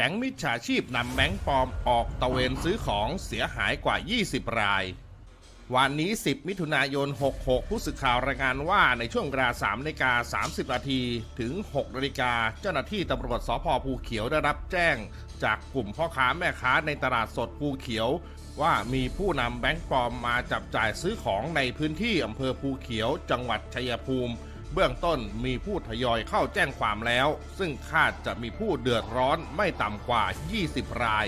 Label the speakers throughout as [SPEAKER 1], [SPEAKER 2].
[SPEAKER 1] แก๊งมิจฉาชีพนำแบงค์ปลอมออกตะเวนซื้อของเสียหายกว่า 20 ราย วันนี้ 10 มิถุนายน 66 ผู้สื่อข่าวรายงานว่าในช่วงเวลา3นาฬิกา30 นาทีถึง6นาฬิกาเจ้าหน้าที่ตำรวจสพภูเขียวได้รับแจ้ง จากกลุ่มพ่อค้าแม่ค้าในตลาดสดภูเขียว ว่ามีผู้นำแบงค์ปลอมมาจับจ่ายซื้อของในพื้นที่อำเภอภูเขียว จังหวัดชัยภูมิ เบื้องต้นมีผู้ทยอยเข้าแจ้งความแล้ว ซึ่งคาดจะมีผู้เดือดร้อนไม่ต่ำกว่า 20 ราย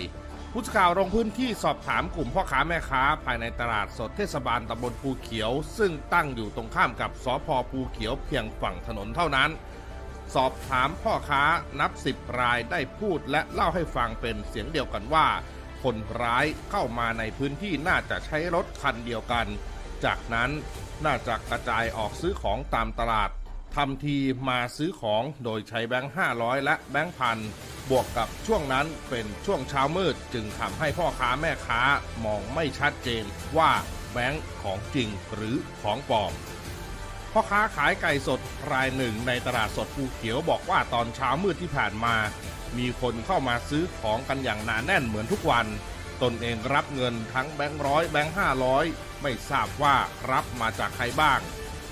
[SPEAKER 1] ผู้สื่อข่าวลงพื้นที่สอบถามกลุ่มพ่อค้าแม่ค้า ภายในตลาดสดเทศบาลตำบลภูเขียว ซึ่งตั้งอยู่ตรงข้ามกับสพภูเขียวเพียงฝั่งถนนเท่านั้น สอบถามพ่อค้านับสิบรายได้พูดและเล่าให้ฟังเป็นเสียงเดียวกันว่า คนร้ายเข้ามาในพื้นที่น่าจะใช้รถคันเดียวกัน จากนั้นน่าจะกระจายออกซื้อของตามตลาดทำทีมาซื้อของโดยใช้แบงค์500 และแบงค์พันบวกกับช่วงนั้นเป็นช่วงเช้ามืดจึงทำให้พ่อค้าแม่ค้ามองไม่ชัดเจนว่าแบงค์ของจริงหรือของปลอมพ่อค้าขายไก่สดรายหนึ่งในตลาดสดภูเขียวบอกว่าตอนเช้ามืดที่ผ่านมา มีคนเข้ามาซื้อของกันอย่างหนาแน่นเหมือนทุกวัน ตนเองรับเงินทั้งแบงค์ร้อยแบงค์ห้าร้อยไม่ทราบว่ารับมาจากใครบ้าง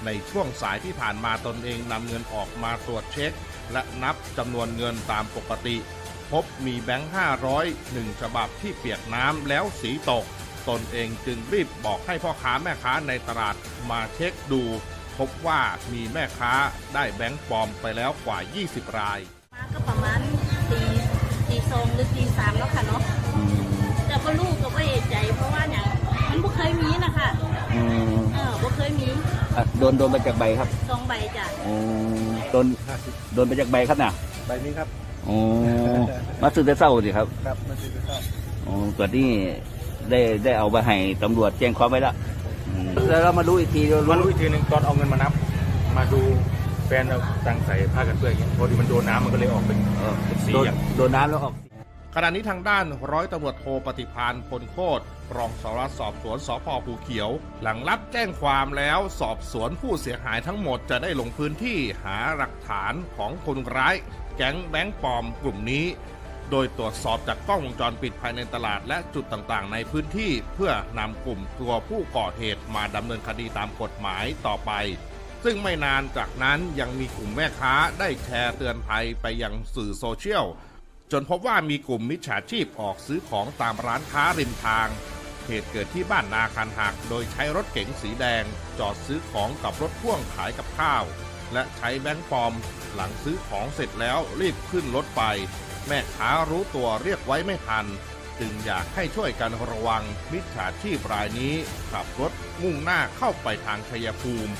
[SPEAKER 1] ในช่วงสายที่ผ่านมาตนเองนำเงินออกมาตรวจเช็ค และนับจำนวนเงินตามปกติ พบมีแบงค์ห้าร้อยหนึ่งฉบับที่เปียกน้ำแล้วสีตก ตนเองจึงรีบบอกให้พ่อค้าแม่ค้าในตลาดมาเช็คดู พบว่ามีแม่ค้าได้แบงค์ปลอมไปแล้วกว่า 20 ราย
[SPEAKER 2] มาก็ประมาณตีตีสองหรือตีสามแล้วค่ะเนาะ ก็ลูกก็ไม่เอะใจ เพราะว่าอย่างมันบ่เคยมีนะคะ
[SPEAKER 3] อืม
[SPEAKER 2] เออบ่เคยมี
[SPEAKER 3] อะโดนโดนมาจากใบครับ
[SPEAKER 2] สองใบจ้ะ
[SPEAKER 3] อืมโดนโดนมาจากใบครับน่ะ
[SPEAKER 4] ใบนี้ครับ
[SPEAKER 3] อ๋อมาซื้อแต่เศร้าสิครับ
[SPEAKER 4] ครับมันคือข้าว
[SPEAKER 3] อ๋อตัวนี้ได้ได้เอาไปให้ตำรวจแจ้งความไว้แล้วอืมแล้วเรามารู้อีกที
[SPEAKER 4] มั
[SPEAKER 3] วันน
[SPEAKER 4] รู้อีกทีหนึ่งตอนเอาเงินมานับ มาดูแฟนเอาตังค์ใส่ผ้ากันเปื้อนอย่างเงี้ยพอดีมันโดนน้ำมันก็เลยออกเป็น
[SPEAKER 3] เออ
[SPEAKER 4] เป็นสี
[SPEAKER 3] โดน
[SPEAKER 4] อย่าง
[SPEAKER 3] โดนน้ำแล้วออก
[SPEAKER 1] ขณะนี้ทางด้านร้อยตำรวจโทปฏิพานพลโคตรรองสารวัตรสอบสวนสพภูเขียว หลังรับแจ้งความแล้วสอบสวนผู้เสียหายทั้งหมดจะได้ลงพื้นที่หาหลักฐานของคนร้าย แก๊งแบงค์ปลอมกลุ่มนี้ โดยตรวจสอบจากกล้องวงจรปิดภายในตลาดและจุดต่างๆ ในพื้นที่เพื่อนำกลุ่มตัวผู้ก่อเหตุมาดำเนินคดีตามกฎหมายต่อไปซึ่งไม่นานจากนั้นยังมีกลุ่มแม่ค้าได้แชร์เตือนภัยไปยังสื่อโซเชียล จนพบว่ามีกลุ่มมิจฉาชีพออกซื้อของตามร้านค้าริมทาง เหตุเกิดที่บ้านนาคันหัก โดยใช้รถเก๋งสีแดง จอดซื้อของกับรถพ่วงขายกับข้าว และใช้แบงค์ปลอม หลังซื้อของเสร็จแล้วรีบขึ้นรถไป แม่ค้ารู้ตัวเรียกไว้ไม่ทัน จึงอยากให้ช่วยกันระวังมิจฉาชีพรายนี้ขับรถมุ่งหน้าเข้าไปทางชัยภูมิ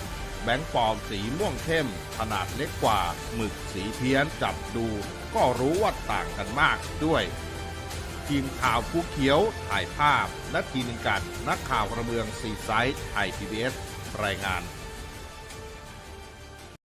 [SPEAKER 1] แบงค์ปลอมสีม่วงเข้ม ขนาดเล็กกว่า หมึกสีเพี้ยนจับดู ก็รู้ว่าต่างกันมากด้วย ทีมข่าวผู้เขียวถ่ายภาพและทีมงานนักข่าวกระเมืองซีไซต์ไทยพีบีเอสรายงาน